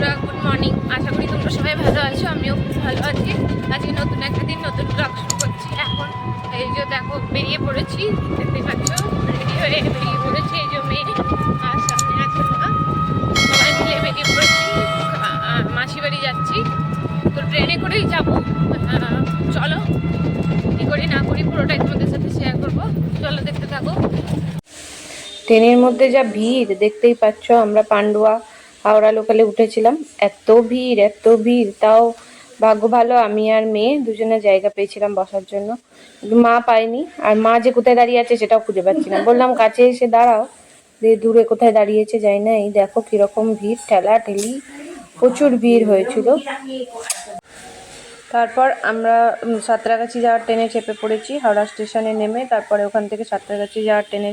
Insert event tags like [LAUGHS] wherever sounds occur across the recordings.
বন্ধুরা good morning আশা করি তোমরা সবাই ভালো আছো, আমিও খুব ভালো আছি। আজকে নতুন একটা দিন, নতুন ব্লগ শুরু করছি। এখন এই যে দেখো, বেরিয়ে পড়েছি দেখতে পাচ্ছ? রেডি হয়ে বেরিয়ে পড়েছি, এই যে মেয়ে আর সামনে আছে সবাই মিলে বেরিয়ে পড়েছি। মাসি বাড়ি যাচ্ছি। তো ট্রেনে করেই যাব। চলো, কী করি না করি পুরোটাই তোমাদের সাথে শেয়ার করব। চলো, দেখতে থাকো। ট্রেনের মধ্যে যা ভিড়, দেখতেই পাচ্ছ আমরা পান্ডুয়া হাওড়া লোকালে উঠেছিলাম। এত ভিড় এত ভিড়, তাও ভাগ্য ভালো আমি আর মেয়ে দুজনে জায়গা পেয়েছিলাম বসার জন্য। মা পাইনি আর মা যে কোথায় দাঁড়িয়ে আছে সেটাও খুঁজে পাচ্ছি না। বললাম, কাছে এসে দাঁড়াও, দিয়ে দূরে কোথায় দাঁড়িয়েছে যাই না, এই দেখো কীরকম ভিড় ঠেলা ঠেলি প্রচুর ভিড় হয়েছিল। তারপর আমরা সাঁতরাগাছি যাওয়ার ট্রেনে চেপে পড়েছি, হাওড়া স্টেশনে নেমে তারপরে ওখান থেকে সাঁতরাগাছি যাওয়ার ট্রেনে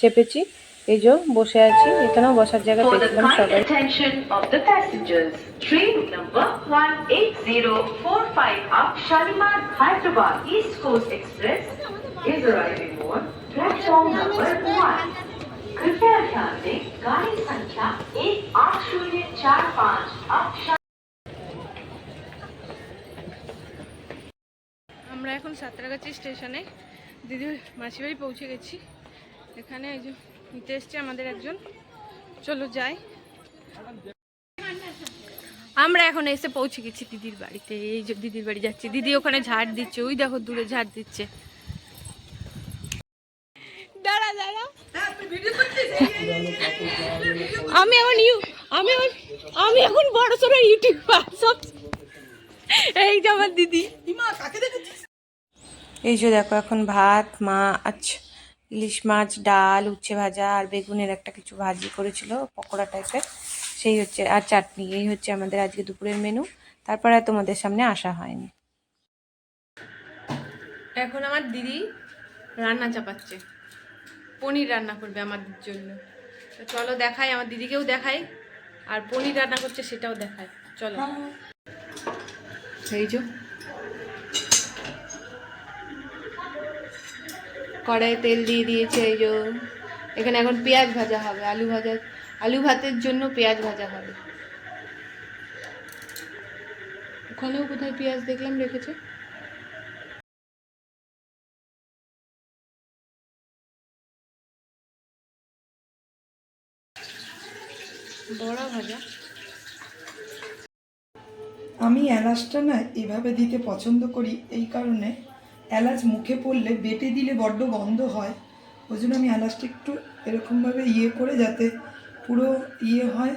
চেপেছি। এই যে বসে আছি এখানেও বসার জায়গা For the পেয়েছিলাম kind সবাই attention of the passengers, train number 18045 up Shalimar Hyderabad East Coast Express is arriving on platform number 1. कृपया ध्यान दें गाड़ी संख्या एक आठ शून्य चार पाँच अब আমরা এখন সাঁতরাগাছি স্টেশনে দিদির মাসিবাড়ি পৌঁছে গেছি এখানে এই যে নিতে এসছে আমাদের একজন। চলো যাই। আমরা এখন এসে পৌঁছে গেছি দিদির বাড়িতে। এই যে দিদির বাড়ি যাচ্ছি। দিদি ওখানে ঝাড় দিচ্ছে। ওই দেখো দূরে ঝাড় দিচ্ছে। দাঁড়া দাঁড়া। আমি এখন ইউ আমি এখন আমি এখন বড় সড়ো ইউটিউবার সব এই যে আমার দিদি। এই যে দেখো এখন ভাত মাছ ইলিশ মাছ ডাল উচ্ছে ভাজা আর বেগুনের একটা কিছু ভাজি করেছিল পকোড়া টাইপের। সেই হচ্ছে আর চাটনি। এই হচ্ছে আমাদের আজকে দুপুরের মেনু তারপরে আর তোমাদের সামনে আসা হয়নি। এখন আমার দিদি রান্না চাপাচ্ছে। পনির রান্না করবে আমাদের জন্য। তো চলো দেখাই আমার দিদিকেও দেখাই। আর পনির রান্না করছে সেটাও দেখায় চলো। এই যে কড়াইয়ে তেল দিয়ে দিয়েছে, এই যে এখানে এখন পেঁয়াজ ভাজা হবে, আলু ভাজা, আলু ভাতের জন্য পেঁয়াজ ভাজা হবে। ওখানেও কোথায় পেঁয়াজ দেখলাম রেখেছে। বড়া ভাজা। আমি এলাচটা না এভাবে দিতে পছন্দ করি, এই কারণে এলাচ মুখে পড়লে বেটে দিলে বড্ড গন্ধ হয়। ওই জন্য আমি এলাচটা একটু এরকমভাবে ইয়ে করে যাতে পুরো ইয়ে হয়।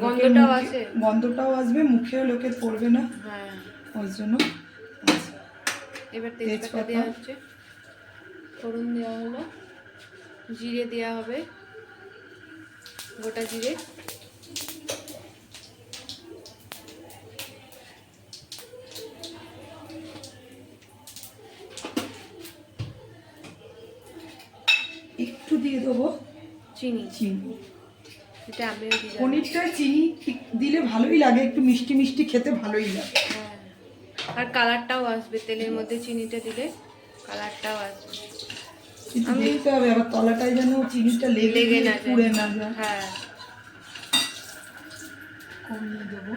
গন্ধটাও আসে। গন্ধটাও আসবে মুখেও লোকের পড়বে না। হ্যাঁ। ওই জন্য এবার তেজপাতা। দেওয়া হচ্ছে। ফোড়ন দেওয়া হলো। জিরে দেওয়া হবে। গোটা জিরে একটু দিয়ে দেবো চিনি। চিনি। এটা আমি পনিরটা চিনি দিলে ভালোই লাগে একটু মিষ্টি মিষ্টি খেতে ভালোই লাগে। হ্যাঁ। আর কালারটাও আসবে তেলের মধ্যে চিনিটা দিলে কালারটাও আসবে। আমি- দেখতে হবে আবার তলাটায় যেন চিনিটা লেগে লেগে না পুড়ে না যায়। হ্যাঁ। কমিয়ে দেবো।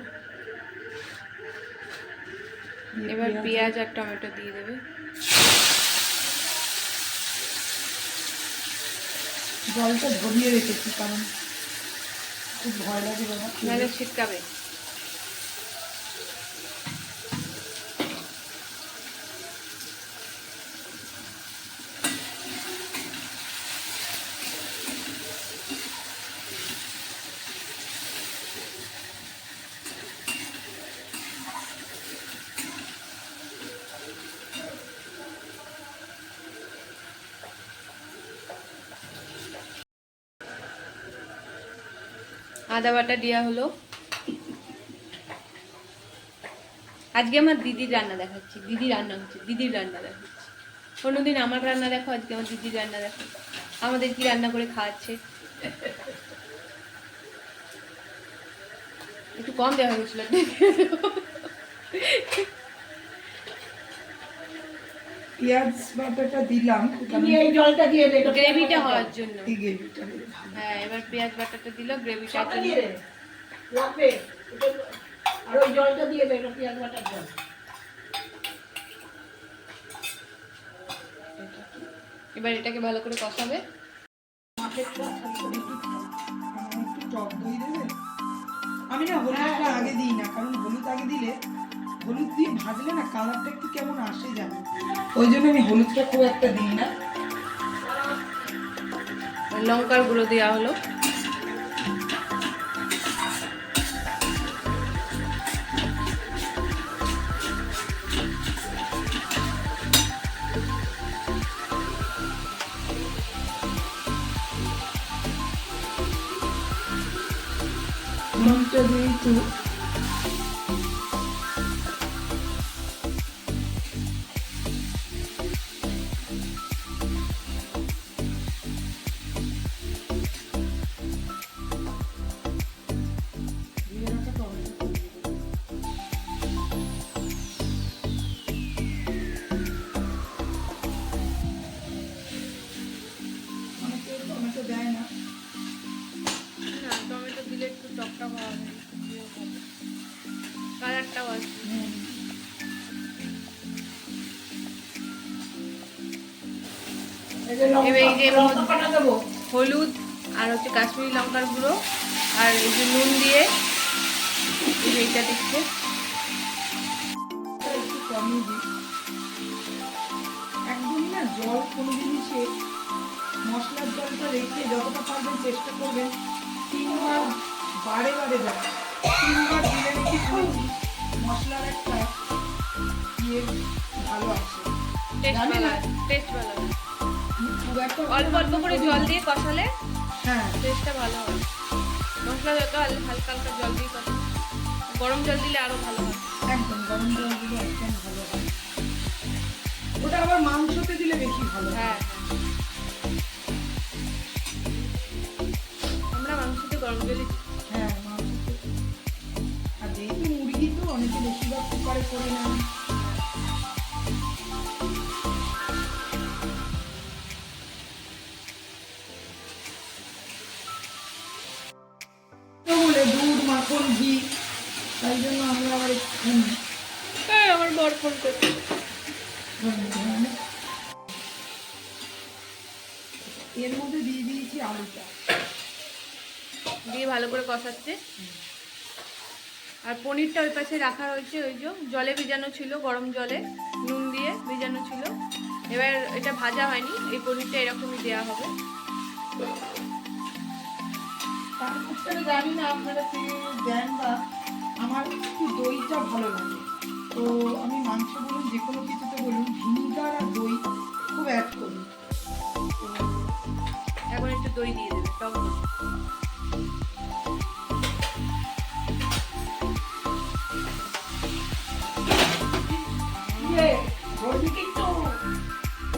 এবার পেঁয়াজ আর টমেটো দিয়ে দেবে। জলটা ধরিয়ে রেখেছি কারণ খুব ভয় লাগে বাবা। ছিটকাবে। আদা বাটা দেওয়া হলো। আজকে আমার দিদির রান্না দেখাচ্ছি দিদি রান্না হচ্ছে, দিদির রান্না দেখাচ্ছি। কোনোদিন আমার রান্না দেখো, আজকে আমার দিদির রান্না দেখো। আমাদের কি রান্না করে খাওয়াচ্ছে? একটু কম দেওয়া হয়েছিল পেঁয়াজ বাটাটা দিলাম এই জলটা দিয়ে দে গ্রেভিটা হওয়ার জন্য। এই গ্রেভিটা হ্যাঁ এবার পেঁয়াজ বাটাটা দিল গ্রেভিটার দিয়ে দে। লাগবে আর ওই জলটা দিয়ে দেবে পেঁয়াজ বাটার জল। এবার এটাকে ভালো করে কষাবে। আমি না হলুদটা আগে দিই না কারণ হলুদ আগে দিলে হলুদ দিয়ে ভাজলে না কালারটা একটু কেমন আসে জানো? ওই জন্য আমি হলুদটা খুব একটা দিই না। লঙ্কার গুঁড়ো দেওয়া হলো। নুনটা দিয়ে এই যে হলুদ আর হচ্ছে কাশ্মীরি লঙ্কার গুঁড়ো আর এই যে নুন দিয়ে এইটা দিচ্ছে। একদমই না জল কোনো জিনিসে মশলার জলটা রেখে যতটা পারবেন চেষ্টা করবেন তিনবার বারে বারে দেন তিনবার দিলে নাকি মশলার একটা ইয়ে ভালো আছে টেস্ট ভালো। টেস্ট ভালো। অল্প অল্প করে জল দিয়ে কষালে হ্যাঁ। টেস্টটা ভালো হয় মশলা যত হালকা হালকা জল দিয়ে কষালে গরম জল দিলে আরও ভালো হয়। একদম গরম জল দিলে একদম ভালো হয়। ওটা আবার মাংসতে দিলে বেশি ভালো হয়। হ্যাঁ আমরা মাংসতে গরম জলই। হ্যাঁ মাংসতে। আর যেহেতু মুরগি তো অনেকে বেশিরভাগ কুকারে করে নেন এর মধ্যে দিয়ে দিয়েছি আলুটা। দিয়ে ভালো করে কষাচ্ছে। আর পনিরটা ওই পাশে রাখা হয়েছে ওই যে জলে ভিজানো ছিল গরম জলে নুন দিয়ে ভিজানো ছিল। এবার এটা ভাজা হয়নি এই পনিরটা এরকমই দেওয়া হবে। জানি না আপনারা দেন বা আমার একটু দইটা ভালো লাগে। তো আমি মাংস বলুন যে কোনো কিছুতে বলুন ভিনিগার আর দই খুব অ্যাড করি। এখন একটু দই দিয়ে দেবে টক দই। ইয়ে বলবি কি একটু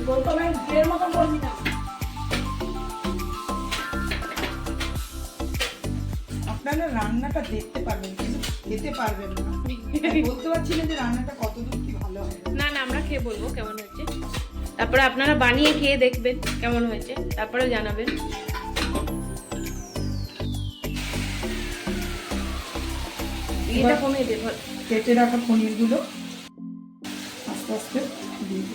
বোতলে ঘিয়ের মতন বলবি না। আপনারা রান্নাটা দেখতে পারবেন কিন্তু খেতে পারবেন না। [LAUGHS] বলতে পারছি না যে রান্নাটা কতদূর কি ভালো হবে না না আমরা খেয়ে বলব কেমন হয়েছে। তারপরে আপনারা বানিয়ে খেয়ে দেখবেন কেমন হয়েছে তারপরে জানাবেন। এটা কমিয়ে দেবো কেটে রাখা পনিরগুলো আস্তে আস্তে দিয়ে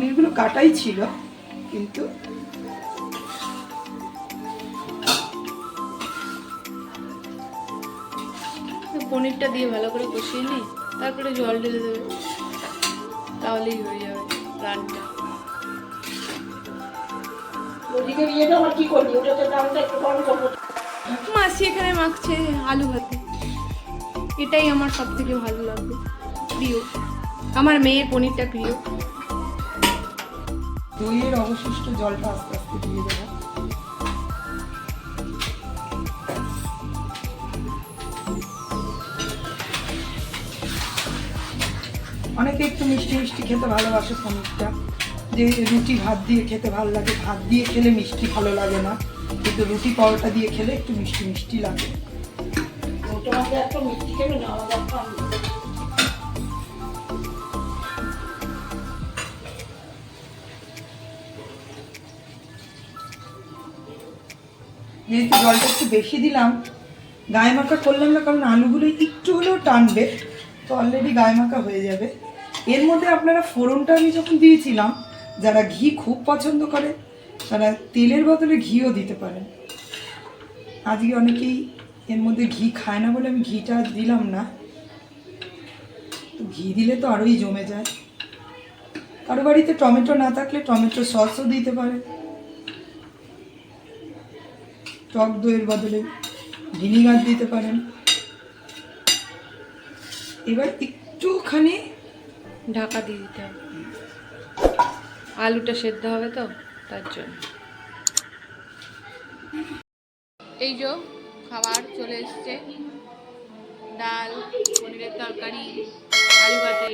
পনিরগুলো কাটাই ছিল কিন্তু পনিরটা দিয়ে ভালো করে কষিয়ে নিই তারপরে জল ঢেলে দেবে। তাহলেই হয়ে যাবে করব? মাসি এখানে মাখছে আলু ভাতে। এটাই আমার সব থেকে ভালো লাগবে প্রিয়। আমার মেয়ের পনিরটা প্রিয়। দইয়ের অবশিষ্ট জলটা আস্তে আস্তে দিয়ে দেবো। অনেকে একটু মিষ্টি মিষ্টি খেতে ভালোবাসে পনিরটা। যে রুটি ভাত দিয়ে খেতে ভালো লাগে, ভাত দিয়ে খেলে মিষ্টি ভালো লাগে না। কিন্তু রুটি পরোটা দিয়ে খেলে একটু মিষ্টি মিষ্টি লাগে। তোমাকে একটা মিষ্টি খেবে না যেহেতু জলটা একটু বেশি দিলাম, গায়ে মাখা করলাম না, কারণ আলুগুলো একটু হলেও টানবে, তো অলরেডি গায়ে মাখা হয়ে যাবে। এর মধ্যে আপনারা ফোড়নটা আমি যখন দিয়েছিলাম, যারা ঘি খুব পছন্দ করে, তারা তেলের বদলে ঘিও দিতে পারেন। আজকে অনেকেই এর মধ্যে ঘি খায় না বলে আমি ঘিটা দিলাম না। তো ঘি দিলে তো আরোই জমে যায়। কারও বাড়িতে টমেটো না থাকলে টমেটো সসও দিতে পারে। টক দইয়ের বদলে ভিনিগার দিতে পারেন। এবার একটুখানি ঢাকা দিয়ে দিতে হবে। আলুটা সেদ্ধ হবে তো, তার জন্য। এই যে খাবার চলে এসছে। ডাল, পনিরের তরকারি, আলু ভাতে।